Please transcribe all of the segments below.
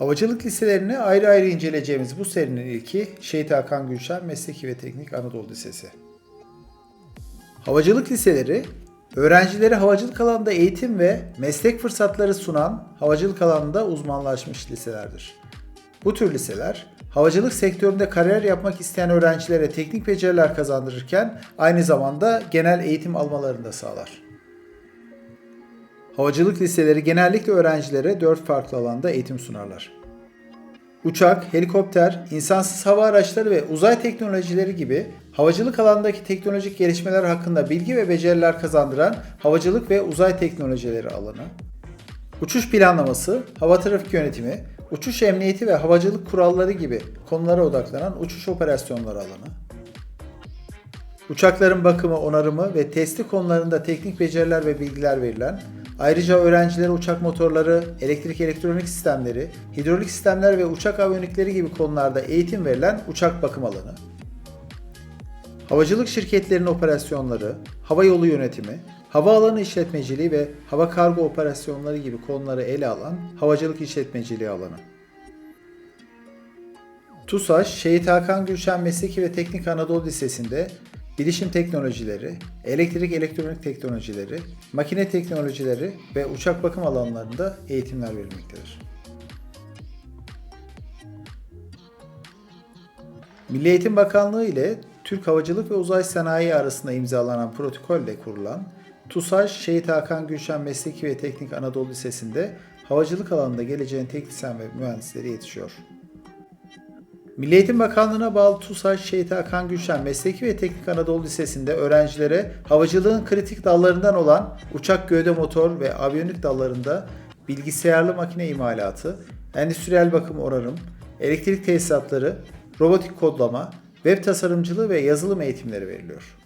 Havacılık liselerini ayrı ayrı inceleyeceğimiz bu serinin ilki Şehit Hakan Gülşen Mesleki ve Teknik Anadolu Lisesi. Havacılık liseleri, öğrencilere havacılık alanında eğitim ve meslek fırsatları sunan havacılık alanında uzmanlaşmış liselerdir. Bu tür liseler, havacılık sektöründe kariyer yapmak isteyen öğrencilere teknik beceriler kazandırırken aynı zamanda genel eğitim almalarını da sağlar. Havacılık liseleri genellikle öğrencilere dört farklı alanda eğitim sunarlar. Uçak, helikopter, insansız hava araçları ve uzay teknolojileri gibi havacılık alanındaki teknolojik gelişmeler hakkında bilgi ve beceriler kazandıran havacılık ve uzay teknolojileri alanı. Uçuş planlaması, hava trafik yönetimi, uçuş emniyeti ve havacılık kuralları gibi konulara odaklanan uçuş operasyonları alanı. Uçakların bakımı, onarımı ve testi konularında teknik beceriler ve bilgiler verilen, ayrıca öğrencilere uçak motorları, elektrik elektronik sistemleri, hidrolik sistemler ve uçak aviyonikleri gibi konularda eğitim verilen uçak bakım alanı. Havacılık şirketlerinin operasyonları, hava yolu yönetimi, havaalanı işletmeciliği ve hava kargo operasyonları gibi konuları ele alan havacılık işletmeciliği alanı. TUSAŞ, Şehit Hakan Gülşen Mesleki ve Teknik Anadolu Lisesi'nde bilişim teknolojileri, elektrik elektronik teknolojileri, makine teknolojileri ve uçak bakım alanlarında eğitimler verilmektedir. Milli Eğitim Bakanlığı ile Türk Havacılık ve Uzay Sanayi arasında imzalanan protokolle kurulan TUSAŞ Şehit Hakan Gülşen Mesleki ve Teknik Anadolu Lisesi'nde havacılık alanında geleceğin teknisyen ve mühendisleri yetişiyor. Milli Eğitim Bakanlığı'na bağlı TUSAŞ Şehit Hakan Gülşen Mesleki ve Teknik Anadolu Lisesi'nde öğrencilere havacılığın kritik dallarından olan uçak gövde motor ve aviyonik dallarında bilgisayarlı makine imalatı, endüstriyel bakım onarım, elektrik tesisatları, robotik kodlama, web tasarımcılığı ve yazılım eğitimleri veriliyor.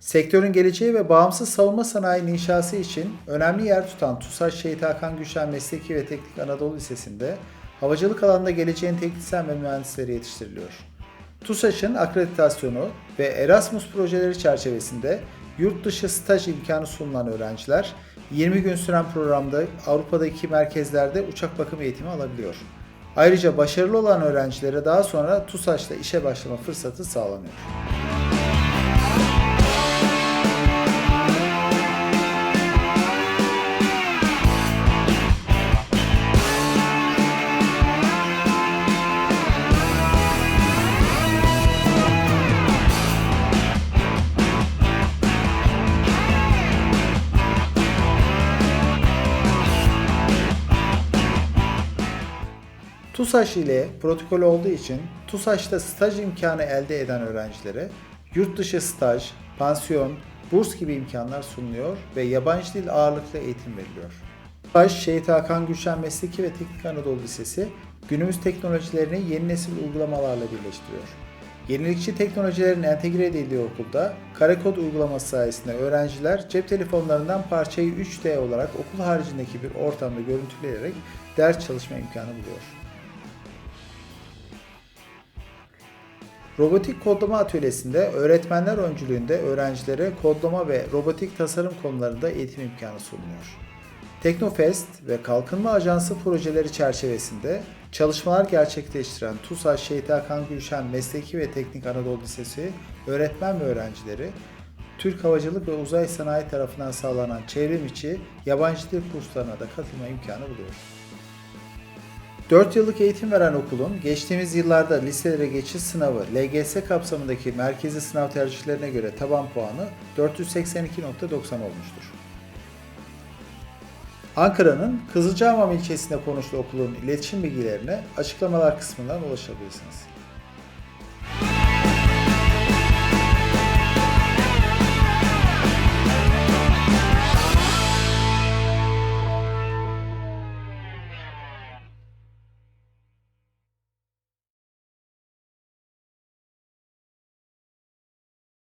Sektörün geleceği ve bağımsız savunma sanayinin inşası için önemli yer tutan TUSAŞ Şehit Hakan Gülşen Mesleki ve Teknik Anadolu Lisesi'nde havacılık alanında geleceğin teknisyen ve mühendisleri yetiştiriliyor. TUSAŞ'ın akreditasyonu ve Erasmus projeleri çerçevesinde yurt dışı staj imkanı sunulan öğrenciler 20 gün süren programda Avrupa'daki merkezlerde uçak bakım eğitimi alabiliyor. Ayrıca başarılı olan öğrencilere daha sonra TUSAŞ'ta işe başlama fırsatı sağlanıyor. TUSAŞ ile protokol olduğu için TUSAŞ'ta staj imkanı elde eden öğrencilere yurt dışı staj, pansiyon, burs gibi imkanlar sunuluyor ve yabancı dil ağırlıklı eğitim veriliyor. TUSAŞ Şehit Hakan Gülşen Mesleki ve Teknik Anadolu Lisesi günümüz teknolojilerini yeni nesil uygulamalarla birleştiriyor. Yenilikçi teknolojilerin entegre edildiği okulda Karekod uygulaması sayesinde öğrenciler cep telefonlarından parçayı 3D olarak okul haricindeki bir ortamda görüntüleyerek ders çalışma imkanı buluyor. Robotik kodlama atölyesinde öğretmenler öncülüğünde öğrencilere kodlama ve robotik tasarım konularında eğitim imkanı sunuluyor. Teknofest ve Kalkınma Ajansı projeleri çerçevesinde çalışmalar gerçekleştiren TUSAŞ Şehit Hakan Gülşen Mesleki ve Teknik Anadolu Lisesi öğretmen ve öğrencileri Türk Havacılık ve Uzay Sanayi tarafından sağlanan çevrim içi yabancı dil kurslarına da katılma imkanı buluyor. 4 yıllık eğitim veren okulun geçtiğimiz yıllarda liselere geçiş sınavı LGS kapsamındaki merkezi sınav tercihlerine göre taban puanı 482.90 olmuştur. Ankara'nın Kızılcahamam ilçesinde konuştuğu okulun iletişim bilgilerine açıklamalar kısmından ulaşabilirsiniz.